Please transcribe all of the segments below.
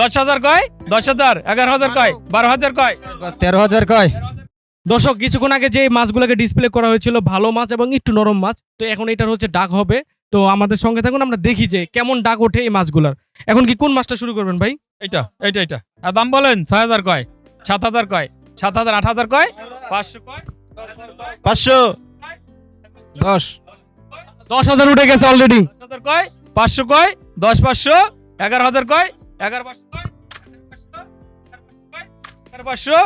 দশ হাজার কয়? দশ হাজার। এগারো হাজার কয়? বারো হাজার কয়? তেরো হাজার কয়? দর্শক কিছুক্ষণ আগে যে মাছগুলোকে ডিসপ্লে করা হয়েছিল ভালো মাছ এবং একটু নরম মাছ তো এখন এটার হচ্ছে ডাক হবে। তো আমাদের সঙ্গে থাকুন আমরা দেখি যে কেমন ডাক ওঠে এই মাছগুলার। এখন কি কোন মাছটা শুরু করবেন ভাই? এইটা এইটা এইটা। আর দাম বলেন ছয় হাজার কয়? সাত হাজার কয়? সাত হাজার আট হাজার কয়? পাঁচশো কয়? পাঁচশো। দশ। দশ হাজার উঠে গেছে অলরেডি হাজার কয়? পাঁচশো কয়? দশ পাঁচশো? এগারো হাজার কয়? এগারো পাঁচশো কয় এগারো পাঁচশো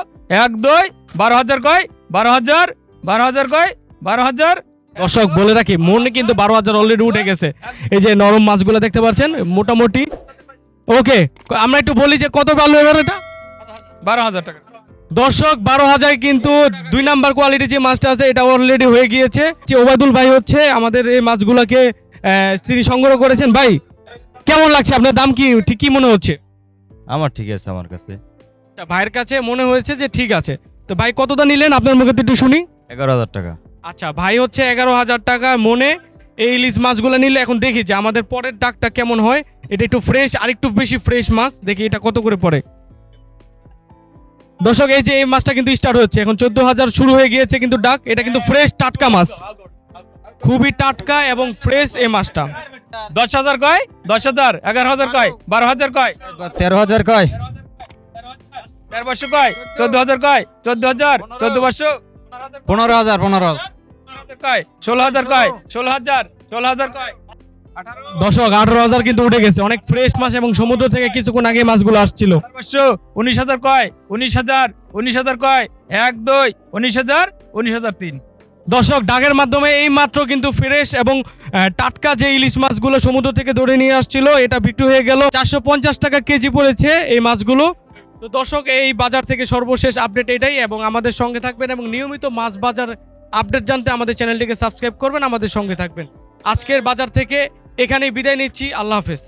এক দুই বারো হাজার কয়? বারো হাজার বারো হাজার কয়? বারো হাজার। দর্শক বলে রাখি মনে কিন্তু বারো হাজার অলরেডি উঠে গেছে। এই যে নরম মাছগুলো দেখতে পাচ্ছেন মোটামুটি। ওকে আমরা একটু বলি যে কত পারল এবার এটা? বারো হাজার টাকা। দর্শক বারো হাজার কিন্তু দুই নাম্বার কোয়ালিটি যে মাছটা আছে এটা অলরেডি হয়ে গিয়েছে। যে ওবায়দুল ভাই হচ্ছে আমাদের এই মাছগুলোকে তিনি সংগ্রহ করেছেন। ভাই কেমন লাগছে? আপনার দাম কি ঠিক কি মনে হচ্ছে? আমার ঠিক আছে আমার কাছে। তা ভাইয়ের কাছে মনে হয়েছে যে ঠিক আছে। তো ভাই কতটা নিলেন? আপনার মুখে তো একটু শুনি। এগারো হাজার টাকা। আচ্ছা ভাই হচ্ছে এগারো হাজার টাকা মনে এই ইলিশ মাছগুলো নিলে এখন দেখি যে আমাদের পরের ডাকটা কেমন হয়। এটা একটু ফ্রেশ আর একটু বেশি ফ্রেশ মাছ। দেখি এটা কত করে পড়ে। দর্শক এই যে এই মাছটা কিন্তু স্টার্ট হচ্ছে। এখন চোদ্দ হাজার শুরু হয়ে গিয়েছে কিন্তু ডাক। এটা কিন্তু ফ্রেশ টাটকা মাছ। খুবই টাটকা এবং ফ্রেশ এই মাছটা। দশ হাজার কয় দশ হাজার এগারো হাজার কয় বারো হাজার কয় তেরো হাজার কয় তেরো পাঁচশো কয় চোদ্দ হাজার কয় চোদ্দ হাজার চোদ্দ পাঁচশো পনেরো হাজার পনেরো হাজার কয় ষোলো হাজার কয় ষোলো হাজার ষোলো হাজার কয় দর্শক আঠারো হাজার কিন্তু উঠে গেছে অনেক ফ্রেশ মাছ এবং সমুদ্র থেকে কিছুক্ষণ আগে মাছগুলো আসছিল উনিশ হাজার কয় উনিশ হাজার উনিশ হাজার কয় এক দুই উনিশ হাজার উনিশ হাজার তিন দর্শক, ডাকের মাধ্যমে এই মাত্র কিন্তু ফ্রেশ এবং টাটকা যে ইলিশ মাছগুলো সমুদ্র থেকে ধরে নিয়ে আসছিল, এটা বিক্রি হয়ে গেল। চারশো পঞ্চাশ টাকা কেজি পড়েছে এই মাছগুলো। তো দর্শক, এই বাজার থেকে সর্বশেষ আপডেট এটাই এবং আমাদের সঙ্গে থাকবেন এবং নিয়মিত মাছ বাজার আপডেট জানতে আমাদের চ্যানেলটিকে সাবস্ক্রাইব করবেন, আমাদের সঙ্গে থাকবেন। আজকের বাজার থেকে এখানেই বিদায় নিচ্ছি, আল্লাহ হাফেজ।